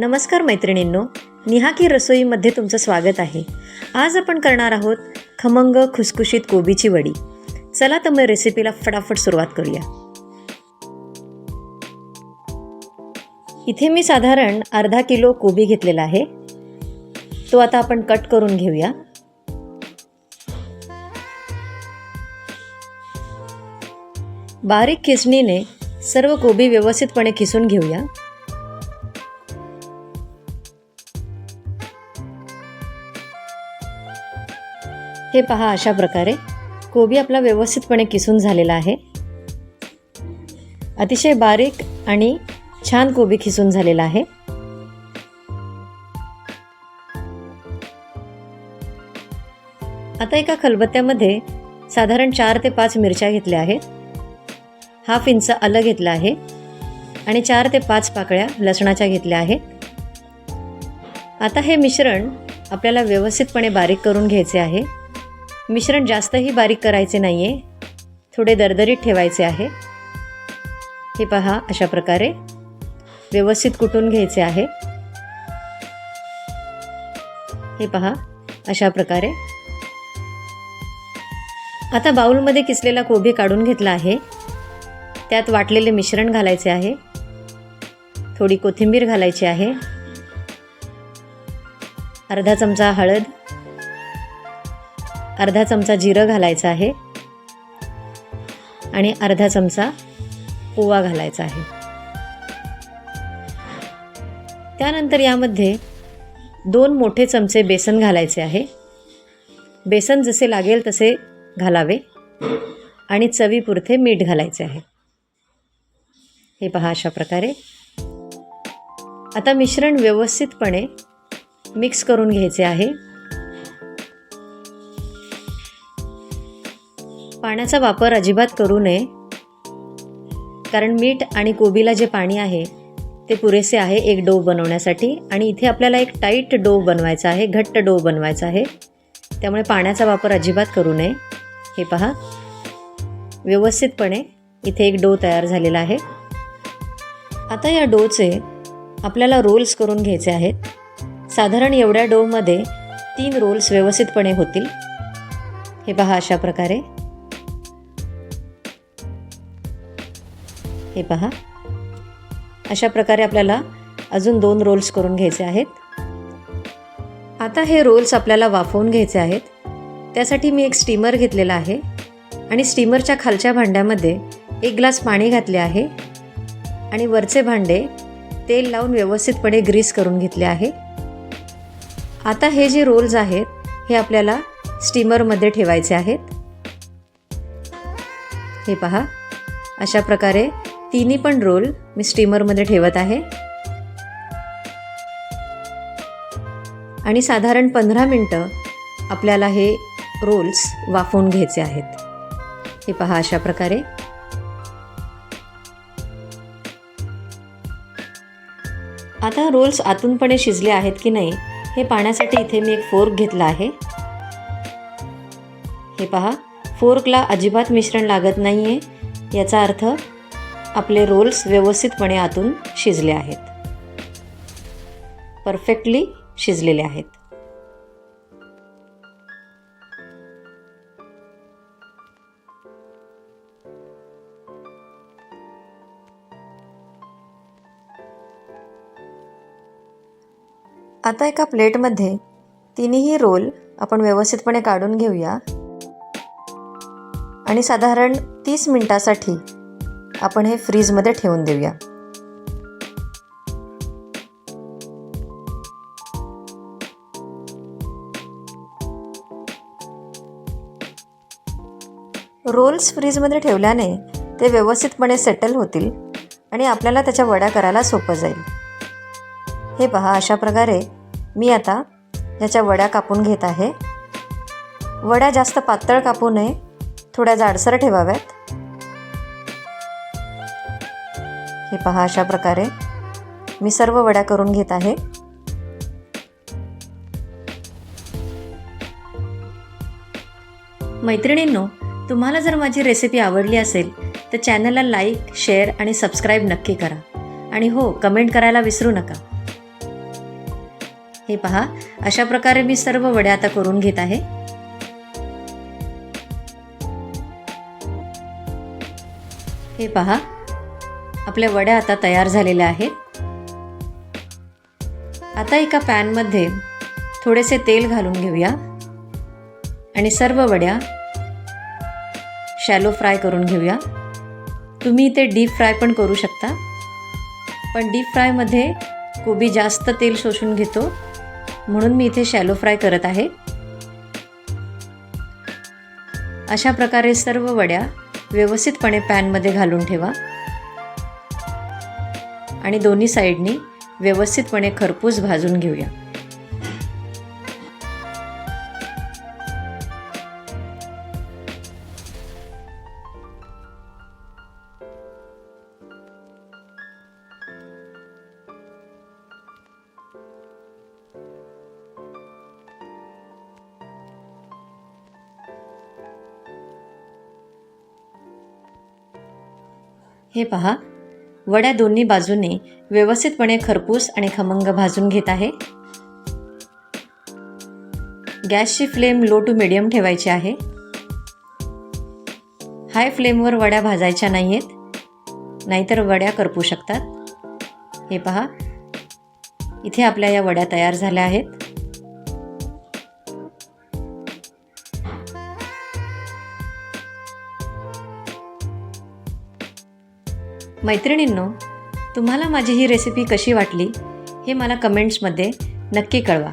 नमस्कार मैत्रिणींनो निहा की रसोईमध्ये तुमचं स्वागत आहे. आज आपण करणार आहोत खमंग खुसखुशीत कोबीची वडी. चला तर मग रेसिपीला फटाफट सुरुवात करूया. इथे मी साधारण अर्धा किलो कोबी घेतलेला आहे. तो आता आपण कट करून घेऊया. बारीक खिसणीने सर्व कोबी व्यवस्थितपणे खिसून घेऊया. हे पहा अशा प्रकारे. कोबी आपला व्यवस्थितपणे किसून झालेला आहे. अतिशय बारीक आणि छान कोबी खिसून झालेला आहे. आता एका खलबत्त्यामध्ये साधारण चार ते पाच मिरच्या घेतल्या आहेत. हाफ इंच आलं घेतलं आहे आणि चार ते पाच पाकळ्या लसणाच्या घेतल्या आहेत. आता हे मिश्रण आपल्याला व्यवस्थितपणे बारीक करून घ्यायचे आहे. मिश्रण जास्तही बारीक करायचे नाही आहे थोडे दरदरीत ठेवायचे आहे. हे पहा अशा प्रकारे व्यवस्थित कुटून घ्यायचे आहे. हे पहा अशा प्रकारे. आता बाऊलमध्ये किसलेला कोबी काढून घेतला आहे. त्यात वाटलेले मिश्रण घालायचे आहे. थोडी कोथिंबीर घालायची आहे. अर्धा चमचा हळद अर्धा चमचा जिरं घालायचं आहे आणि अर्धा चमचा ओवा घालायचा आहे. त्यानंतर यामध्ये दोन मोठे चमचे बेसन घालायचे आहे. बेसन जसे लागेल तसे घालावे आणि चवीपुरते मीठ घालायचे आहे. हे पहा अशा प्रकारे. आता मिश्रण व्यवस्थितपणे मिक्स करून घ्यायचे आहे. पाण्याचा वापर अजिबात करू नये. कारण मीठ आणि कोबीला जे पाणी आहे ते पुरेसे आहे एक डो बनवण्यासाठी. आणि इथे आपल्याला एक टाईट डो बनवायचा आहे घट्ट डो बनवायचा आहे. त्यामुळे पाण्याचा वापर अजिबात करू नये. हे पहा. व्यवस्थितपणे इथे एक डो तयार झालेला आहे. आता या डोचे आपल्याला रोल्स करून घ्यायचे आहेत. साधारण एवढ्या डोमध्ये तीन रोल्स व्यवस्थितपणे होतील. हे पहा अशा प्रकारे. हे पहा. अशा प्रकारे आपल्याला अजून दोन रोल्स करून घ्यायचे आहेत. आता हे रोल्स आपल्याला वाफवून घ्यायचे आहेत. त्यासाठी मी एक स्टीमर घेतलेला आहे आणि स्टीमरच्या खालच्या भांड्यामध्ये एक ग्लास पाणी घातले आहे आणि वरचे भांडे तेल लावून व्यवस्थितपणे ग्रीस करून घेतले आहे. आता हे जे रोल्स आहेत हे आपल्याला स्टीमरमध्ये ठेवायचे आहेत. हे पहा. अशा प्रकारे तिन्ही पण रोल मी स्टीमरमध्ये ठेवत आहे. आणि साधारण पंधरा मिनटं आपल्याला हे रोल्स वाफवून घ्यायचे आहेत. हे पहा अशा प्रकारे. आता रोल्स आतूनपणे शिजले आहेत की नाही हे पाण्यासाठी इथे मी एक फोर्क घेतला आहे. हे पहा फोर्कला अजिबात मिश्रण लागत नाही आहे याचा अर्थ आपले रोल्स व्यवस्थितपणे आतून शिजले आहेत. परफेक्टली शिजलेले आहेत. आता एका प्लेटमध्ये तिन्ही रोल आपण व्यवस्थितपणे काढून घेऊया. आणि साधारण तीस मिनटासाठी आपण हे फ्रीजमध्ये ठेवून देऊया. रोल्स फ्रीजमध्ये ठेवल्याने ते व्यवस्थितपणे सेटल होतील आणि आपल्याला त्याच्या वड्या करायला सोपं जाईल. हे पहा अशा प्रकारे मी आता ह्याच्या वड्या कापून घेत आहे. वड्या जास्त पातळ कापू नये थोड्या जाडसर ठेवाव्यात. हे पहा अशा प्रकारे. मी सर्व वड्या करून घेत आहे. मैत्रिणींनो तुम्हाला जर माझी रेसिपी आवडली असेल तर चॅनलला लाईक शेअर आणि सबस्क्राईब नक्की करा. आणि हो कमेंट करायला विसरू नका. हे पहा अशा प्रकारे मी सर्व वड्या आता करून घेत आहे. हे पहा आपल्या वड्या आता तयार झालेल्या आहेत. आता एका पॅनमध्ये थोडेसे तेल घालून घेऊया. आणि सर्व वड्या शॅलो फ्राय करून घेऊया. तुम्ही इथे डीप फ्राय पण करू शकता. पण डीप फ्रायमध्ये कोबी जास्त तेल शोषून घेतो. म्हणून मी इथे शॅलो फ्राय करत आहे. अशा प्रकारे सर्व वड्या व्यवस्थितपणे पॅनमध्ये घालून ठेवा. आणि दोन्ही साईडनी व्यवस्थितपणे खरपूस भाजून घेऊया. हे पहा वड्या दोन्ही बाजूने व्यवस्थितपणे खरपूस आणि खमंग भाजून घेत आहे. गॅसची फ्लेम लो टू मिडियम ठेवायची आहे. हाय फ्लेमवर वड्या भाजायच्या नाही आहेत नाहीतर वड्या करपू शकतात. हे पहा. इथे आपल्या या वड्या तयार झाल्या आहेत. मैत्रिणींनो तुम्हाला माझी ही रेसिपी कशी वाटली हे मला कमेंट्समध्ये नक्की कळवा.